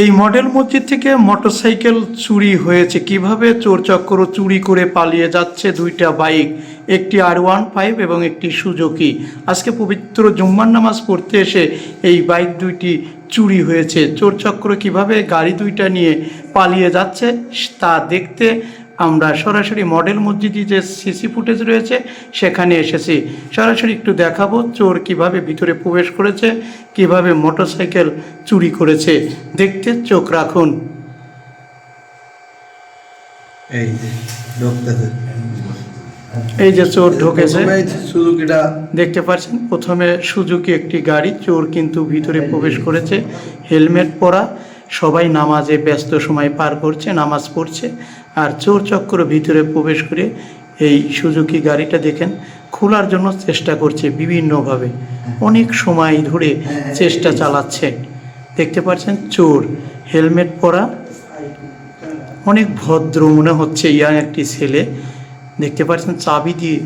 এই মডেল মসজিদ থেকে মোটরসাইকেল চুরি হয়েছে। কীভাবে চোর চুরি করে পালিয়ে যাচ্ছে দুইটা বাইক? একটি আর ওয়ান ফাইভ এবং একটি সুজুকি। আজকে পবিত্র জুম্মার নামাজ পড়তে এসে এই বাইক দুইটি চুরি হয়েছে। চোর চক্র কীভাবে গাড়ি দুইটা নিয়ে পালিয়ে যাচ্ছে তা দেখতে আমরা সরাসরি মডেল মসজিদে যে সিসি ফুটেজ রয়েছে সেখানে এসেছি। সরাসরি একটু দেখাবো চোর কীভাবে ভিতরে প্রবেশ করেছে কীভাবে মোটরসাইকেল চুরি করেছে। দেখতে চোখ রাখুন। এই যে এই যে চোর ঢুকেছে। সুজুকিটা। দেখতে পাচ্ছেন প্রথমে সুজুকি একটি গাড়ি চোর কিন্তু ভিতরে প্রবেশ করেছে হেলমেট পরা। সবাই নামাজে ব্যস্ত সময় পার করছে নামাজ পড়ছে। আর চোর চক্র ভিতরে প্রবেশ করে এই সুজুকি গাড়িটা দেখেন খোলার জন্য চেষ্টা করছে বিভিন্নভাবে। অনেক সময় ধরে চেষ্টা চালাচ্ছে। দেখতে পাচ্ছেন চোর হেলমেট পরা অনেক ভদ্র মনে হচ্ছে ইয়াং একটি ছেলে। দেখতে পাচ্ছেন চাবি দিয়ে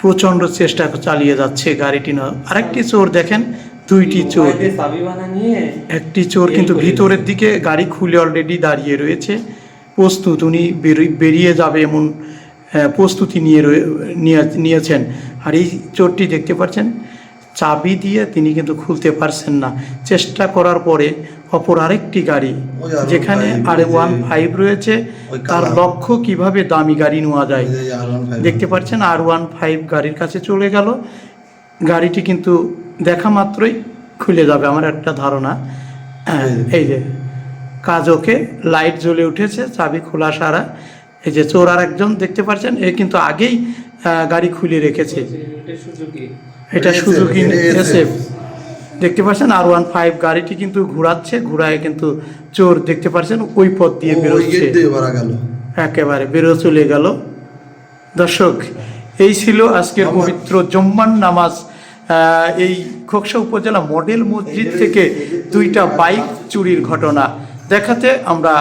প্রচণ্ড চেষ্টা চালিয়ে যাচ্ছে গাড়িটি না। আরেকটি চোর দেখেন দুইটি চোর। একটি চোর কিন্তু ভিতরের দিকে গাড়ি খুলে অলরেডি দাঁড়িয়ে রয়েছে। প্রস্তুত উনি বেরি- বেরিয়ে যাবে এমন প্রস্তুতি নিয়ে নিয়েছেন। আর এই চোরটি দেখতে পাচ্ছেন? চাবি দিয়ে তিনি কিন্তু খুলতে পারছেন না। চেষ্টা করার পরে অপর আরেকটি গাড়ি যেখানে আর ওয়ান ফাইভ রয়েছে তার লক্ষ্য কীভাবে দামি গাড়ি নেওয়া যায়। এই যে R15 দেখতে পাচ্ছেন আর ওয়ান ফাইভ গাড়ির কাছে চলে গেল। গাড়িটি কিন্তু দেখা মাত্রই খুলে যাবে আমার একটা ধারণা। এই যে। কাজ ওকে লাইট জ্বলে উঠেছে চাবি খোলা সারা। এই যে চোর আর একজন দেখতে পাচ্ছেন এ কিন্তু আগেই গাড়ি খুলে রেখেছে। এটা সুজুকি এসএফ দেখতে পাচ্ছেন আর ওয়ান ফাইভ গাড়িটি কিন্তু ঘোরাচ্ছে ঘোরায় কিন্তু চোর দেখতে পাচ্ছেন ওই পথ দিয়ে বেরোচ্ছে। একেবারে বেরো চলে গেল। দর্শক এই ছিল আজকের পবিত্র জম্মান নামাজ। এই খোকসা উপজেলা মডেল মসজিদ থেকে দুইটা বাইক চুরির ঘটনা। দেখাতে আমরা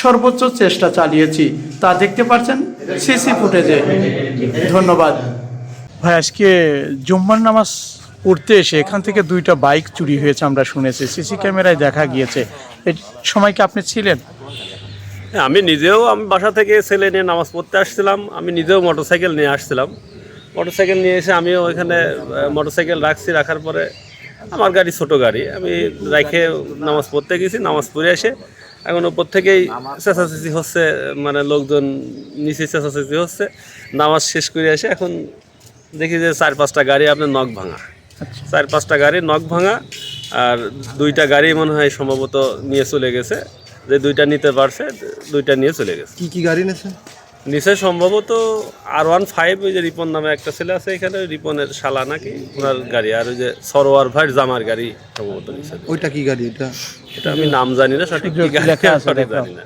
সর্বোচ্চ চেষ্টা চালিয়েছি। তা দেখতে পাচ্ছেন সিসি ফুটেজে। ধন্যবাদ। ভাই আজকে জম্মান নামাজ পড়তে এসে এখান থেকে দুইটা বাইক চুরি হয়েছে আমরা শুনেছি। সিসি ক্যামেরায় দেখা গিয়েছে। এই সময় কি আপনি ছিলেন? হ্যাঁ, আমি নিজেও আমি বাসা থেকে ছেলে নিয়ে নামাজ পড়তে আসছিলাম। আমি নিজেও মোটরসাইকেল নিয়ে আসছিলাম। মোটরসাইকেল নিয়ে এসে আমিও ওইখানে মোটরসাইকেল রাখছি রাখার পরে আমার গাড়ি ছোট গাড়ি আমি রেখে নামাজ পড়তে গেছি নামাজ পড়ে এসে এখন উপর থেকেই চেঁচাচেঁচি হচ্ছে মানে লোকজন নিচে চেঁচাচেঁচি হচ্ছে নামাজ শেষ করে এসে এখন দেখি যে চার পাঁচটা গাড়ি আপনার নখ ভাঙা। চার পাঁচটা গাড়ি নখ ভাঙা আর দুইটা গাড়ি মনে হয় সম্ভবত নিয়ে চলে গেছে। যে দুইটা নিতে পারছে দুইটা নিয়ে চলে গেছে। কি কি গাড়ি নেছে নিচে সম্ভবত আর ওয়ান ফাইভ ওই যে রিপন নামে একটা ছেলে আছে এখানে ওই রিপনের শালা নাকি? ওনার গাড়ি আর ওই যে সরোয়ার ভাই জামার গাড়ি সম্ভবত নিচে। ওইটা কি গাড়ি এটা? এটা আমি নাম জানি না সঠিক কি গাড়ি সঠিক জানি না।